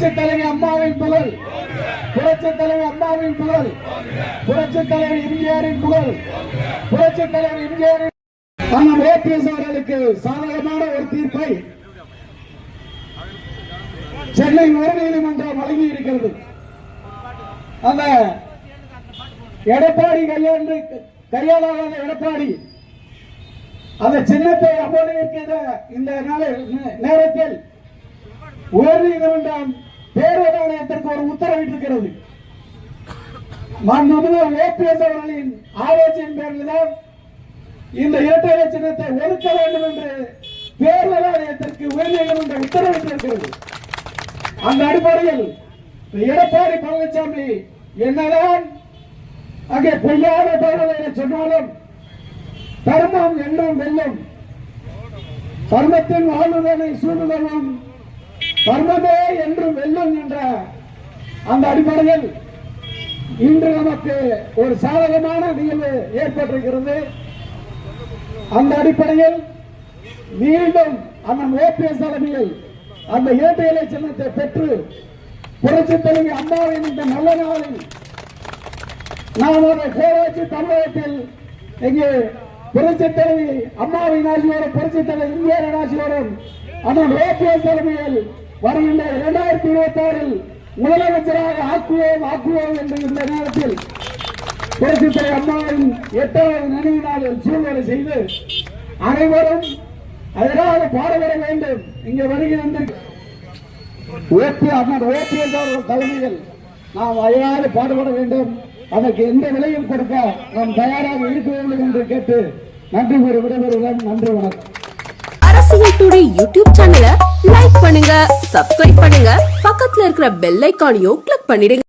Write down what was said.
புரட்சி தலைவி அம்மாவின் புகழ். புரட்சி தலைவி அம்மாவின் புகழ். புரட்சி தலைவர் எம்ஜிஆரின் புகழ். புரட்சி தலைவர் எம்ஜிஆரின் அண்ணன் ஓபிஎஸ் அவர்களுக்கு சாதகமான ஒரு தீர்ப்பை சென்னை உயர்நீதிமன்றம் வழங்கி இருக்கிறது அந்த எடப்பாடி கையாண்டு கையாளாத எடப்பாடி அந்த சின்னத்தை அமோதிக்கிற இந்த நேரத்தில் உயர்நீதிமன்றம் தேர்தல் ஆணையத்திற்கு ஒரு உத்தரவிட்டிருக்கிறது. மாண்புமிகு ஓபிஎஸ் அவர்களின் ஆலோசனையின் பேரில் தான் இந்த இரட்டை இலை சின்னத்தை ஒதுக்க வேண்டும் என்று தேர்தல் ஆணையத்திற்கு உயர்நீதிமன்றம் உத்தரவிட்டிருக்கிறது. அந்த அடிப்படையில் எடப்பாடி பழனிசாமி என்னதான் அங்கே பொய்யான தகவலை சொன்னாலும் தர்மம் எண்ணம் வெல்லும். தர்மத்தின் வாழ்வுதனை சூழ்நிலும் வருவதே என்றும் வெல்லும் என்ற அந்த அடிப்படையில் இன்று நமக்கு ஒரு சாதகமான நிகழ்வு ஏற்பட்டிருக்கிறது. அந்த அடிப்படையில் மீண்டும் அண்ணன் ஓபிஎஸ் தலைமையில் அந்த இரட்டை இலை சின்னத்தை பெற்று புரட்சி தலைவி அம்மாவின் இந்த நல்ல நாளில் நாம் ஒரு கோராட்சி தமிழகத்தில் இங்கே புரட்சி தலைவி அம்மாவின் ஆசியோரும் புரட்சி தலைவர் இந்தியரின் ஆசியோரும் அண்ணன் ஓபிஎஸ் தலைமையில் வருகின்ற இரண்டாயிரத்தி இருபத்தி ஆறில் முதலமைச்சராக ஆக்குவோம் ஆக்குவோம் என்று இந்த நேரத்தில் புரட்சித்துறை அம்மாவின் எட்டாவது நினைவு நாளில் சூழ்நிலை செய்து அனைவரும் அதற்காக பாடுபட வேண்டும். இங்கே வருகின்ற ஓபி அண்ணன் ஓபிஎஸ் அவர்கள் தலைமையில் நாம் அயராது பாடுபட வேண்டும். அதற்கு எந்த விலையும் கொடுக்க நாம் தயாராக இருக்க வேண்டும் என்று கேட்டு நன்றி கூறி விடைபெறுகிறேன். நன்றி வணக்கம். டுடே யூடியூப் சேனலை லைக் பண்ணுங்க சப்ஸ்கிரைப் பண்ணுங்க. பக்கத்துல இருக்கிற பெல் ஐக்கானையும் கிளிக் பண்ணிடுங்க.